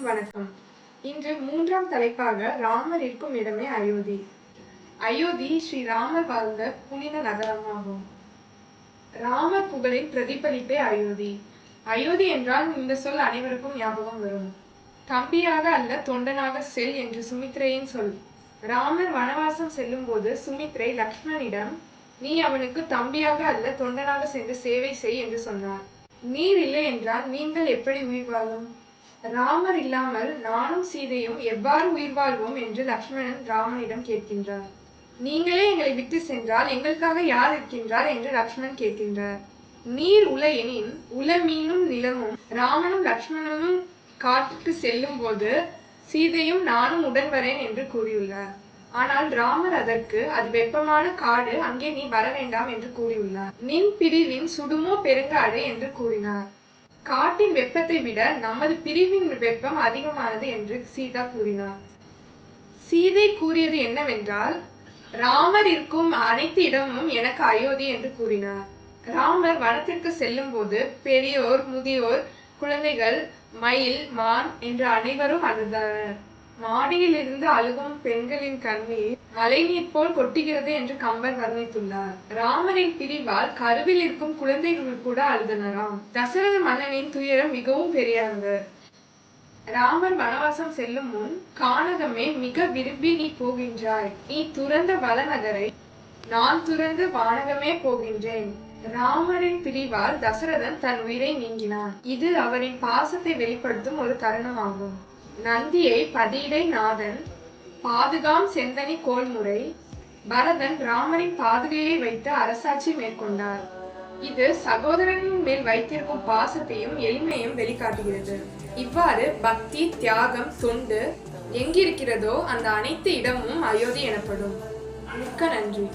அனைவருக்கும் வணக்கம். இன்று மூன்றாம் தலைப்பாக ராமர் இருக்கும் இடமே அயோத்தி. அயோத்தி ஸ்ரீ ராமர் வாழ்ந்த புனித நகரமாகும். ராமர் புகழின் பிரதிபலிப்பே அயோத்தி. அயோத்தி என்றால் இந்த சொல் அனைவருக்கும் ஞாபகம் வரும். தம்பியாக அல்ல தொண்டனாக செல் என்று சுமித்ரையின் சொல். ராமர் வனவாசம் செல்லும் போது சுமித்ரை லக்ஷ்மணிடம் நீ அவனுக்கு தம்பியாக அல்ல தொண்டனாக சென்று சேவை செய் என்று சொன்னார். நீர் இல்லை என்றால் நீங்கள் எப்படி உயிர் வாழும்? ராமர் இல்லாமல் நானும் சீதையும் எவ்வாறு உயிர் வாழ்வோம் என்று லக்ஷ்மணன் ராமனிடம் கேட்கின்றார். நீங்களே எங்களை விட்டு சென்றால் எங்களுக்காக யார் இருக்கின்றார் என்று லக்ஷ்மணன் கேட்கின்றார். நீர் உல எனின் உல மீனும் நிலமும் ராமனும் லக்ஷ்மணனும் காட்டுக்கு செல்லும் போது சீதையும் நானும் உடன் வரேன் என்று கூறியுள்ளார். ஆனால் ராமர் அதற்கு அது வெப்பமான காடு அங்கே நீ வர வேண்டாம் என்று கூறியுள்ளார். நின் பிரிவின் சுடுமோ பெருங்காடு என்று கூறினார். காட்டின் வெப்பத்தை விட நமது பிரிவின் வெப்பம் அதிகமானது என்று சீதா கூறினார். சீதை கூறியது என்னவென்றால் ராமர் இருக்கும் அனைத்து இடமும் எனக்கு அயோத்தி என்று கூறினார். ராமர் வனத்திற்கு செல்லும் போது பெரியோர் முதியோர் குழந்தைகள் மயில் மான் என்று அனைவரும் அழுதனர் மாடியிலிருந்து அழுகும் பெண்களின் கண்ணீர் மழைநீர் போல் கொட்டுகிறது என்று கம்பர் வர்ணித்துள்ளார். ராமரின் பிரிவால் கருவில் இருக்கும் குழந்தைகள் கூட அழுதனராம். தசரத மன்னனின் துயரம் மிகவும் பெரியது ராமர் வனவாசம் செல்லும் முன் கானகமே மிக விரும்பி நீ போகின்றாய். நீ துறந்த வளநகரை நான் துறந்து வானகமே போகின்றேன் ராமரின் பிரிவால் தசரதன் தன் உயிரை நீங்கினான். இது அவரின் பாசத்தை வெளிப்படுத்தும் ஒரு தருணமாகும். நந்தியை பதியிடை நாதன் பாதுகாம் செந்தனி கோல்முறை பரதன் ராமரின் பாதுகையை வைத்து அரசாட்சி மேற்கொண்டார். இது சகோதரனின் மேல் வைத்திருக்கும் பாசத்தையும் எளிமையும் வெளிக்காட்டுகிறது. இவ்வாறு பக்தி தியாகம் தொண்டு எங்கிருக்கிறதோ அந்த அனைத்து இடமும் அயோத்தி எனப்படும். மிக்க நன்றி.